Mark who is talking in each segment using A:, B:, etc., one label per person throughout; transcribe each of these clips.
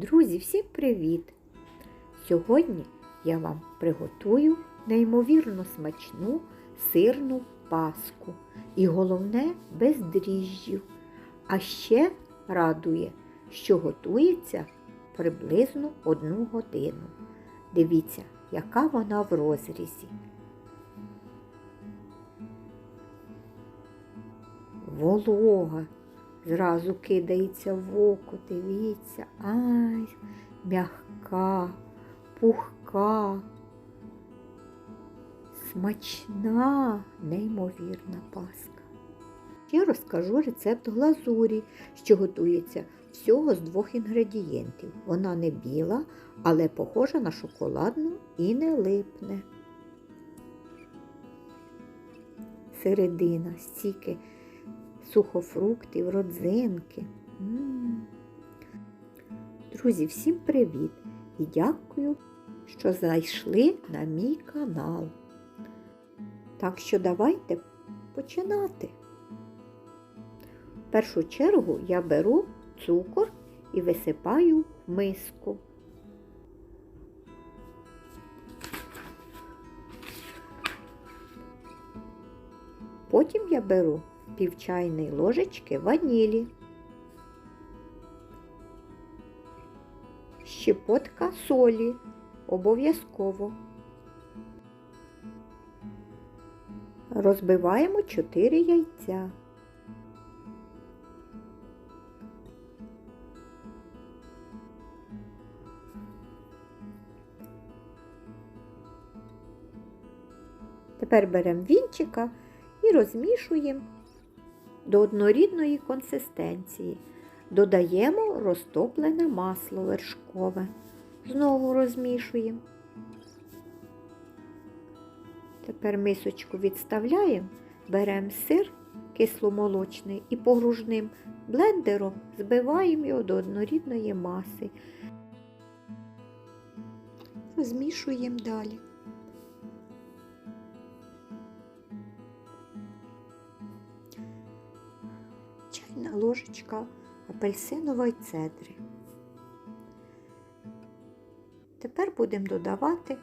A: Друзі, всім привіт! Сьогодні я вам приготую неймовірно смачну сирну паску. І головне без дріжджів. А ще радує, що готується приблизно одну годину. Дивіться, яка вона в розрізі. Волога зразу кидається в око, дивіться, ай, м'ягка, пухка, смачна, неймовірна паска. Я розкажу рецепт глазурі, що готується всього з двох інгредієнтів. Вона не біла, але похожа на шоколадну і не липне. Середина, стільки сухофруктів, родзинки. Друзі, всім привіт і дякую, що зайшли на мій канал. Так що давайте починати. В першу чергу я беру цукор і висипаю в миску. Потім я беру пів ложечки ванілі, щепотка солі обов'язково. Розбиваємо 4 яйця. Тепер беремо вінчика і розмішуємо до однорідної консистенції. Додаємо розтоплене масло вершкове. Знову розмішуємо. Тепер мисочку відставляємо, беремо сир кисломолочний і погружним блендером збиваємо його до однорідної маси. Розмішуємо далі. Чайна ложечка апельсинової цедри. Тепер будемо додавати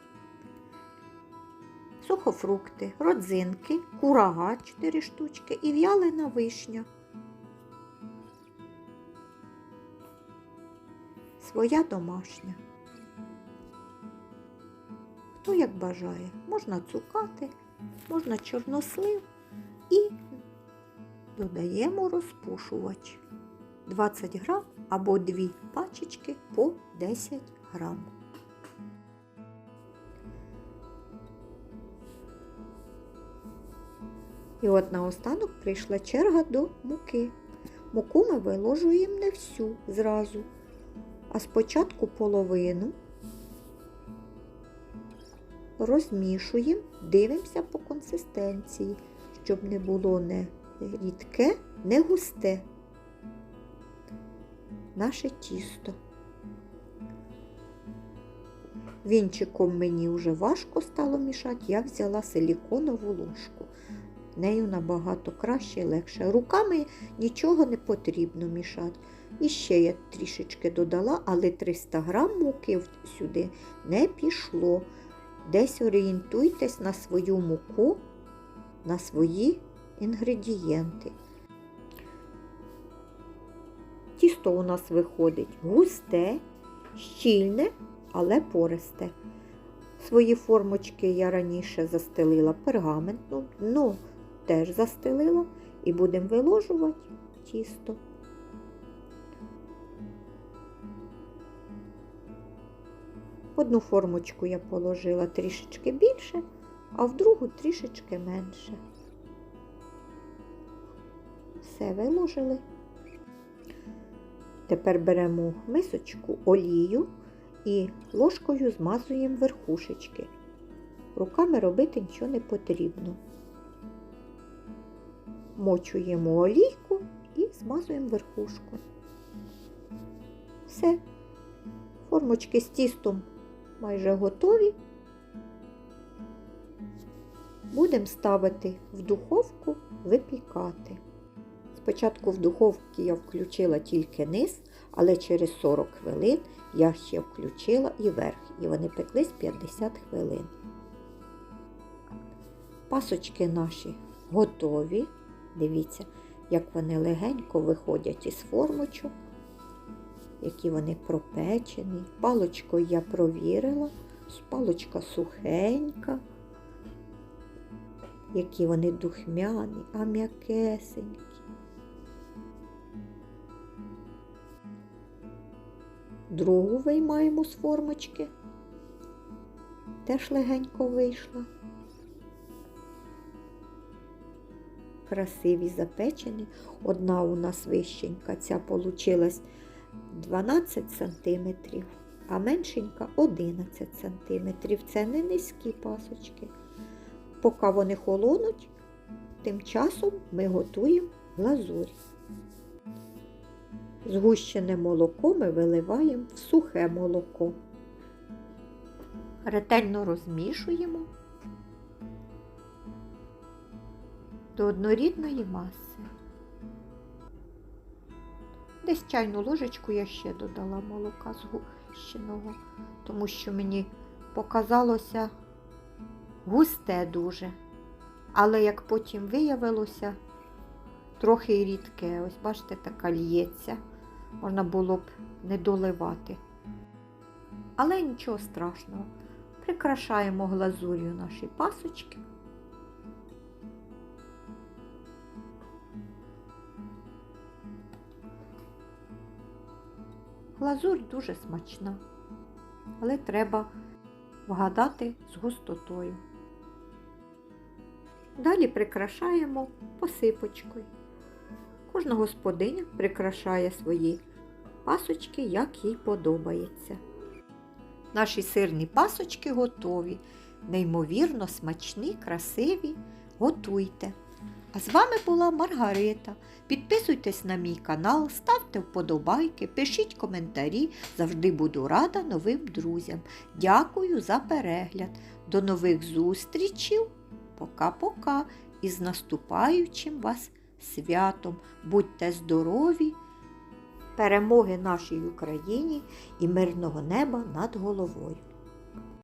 A: сухофрукти, родзинки, курага 4 штучки і в'ялена вишня. Своя домашня. Хто як бажає, можна цукати, можна чорнослив і додаємо розпушувач 20 грам або 2 пачечки по 10 грам. І от наостанок прийшла черга до муки. Муку ми виложуємо не всю зразу, а спочатку половину розмішуємо, дивимося по консистенції, щоб не було не рідке, не густе наше тісто. Вінчиком мені вже важко стало мішати, я взяла силіконову ложку. Нею набагато краще і легше. Руками нічого не потрібно мішати. І ще я трішечки додала, але 300 грам муки сюди не пішло. Десь орієнтуйтесь на свою муку, на свої інгредієнти. Тісто у нас виходить густе, щільне, але пористе. Свої формочки я раніше застелила пергаментом, дно теж застелила і будемо виложувати тісто. Одну формочку я положила трішечки більше, а в другу трішечки менше. Все виложили. Тепер беремо мисочку олію і ложкою змазуємо верхушечки. Руками робити нічого не потрібно. Мочуємо олійку і змазуємо верхушку. Все. Формочки з тістом майже готові. Будемо ставити в духовку випікати. Спочатку в духовці я включила тільки низ, Але через 40 хвилин я ще включила і верх, і вони пеклись 50 хвилин. Пасочки наші готові. Дивіться, як вони легенько виходять із формочок, які вони пропечені. Палочкою я провірила, палочка сухенька, які вони духмяні, а м'якесенькі. Другу виймаємо з формочки. Теж легенько вийшла. Красиві запечені. Одна у нас вищенька, ця получилась 12 сантиметрів, а меншенька 11 сантиметрів. Це не низькі пасочки. Поки вони холонуть, тим часом ми готуємо глазурь. Згущене молоко ми виливаємо в сухе молоко. Ретельно розмішуємо до однорідної маси. Десь чайну ложечку я ще додала молока згущеного, тому що мені показалося густе дуже. Але як потім виявилося, трохи рідке. Ось бачите, така лється. Можна було б не доливати. Але нічого страшного. Прикрашаємо глазур'ю наші пасочки. Глазурь дуже смачна, але треба вгадати з густотою. Далі прикрашаємо посипочкою. Кожна господиня прикрашає свої пасочки, як їй подобається. Наші сирні пасочки готові, неймовірно смачні, красиві. Готуйте. А з вами була Маргарита. Підписуйтесь на мій канал, ставте вподобайки, пишіть коментарі. Завжди буду рада новим друзям. Дякую за перегляд. До нових зустрічей. Пока-пока. І з наступаючим вас святом. Будьте здорові, перемоги нашій Україні і мирного неба над головою.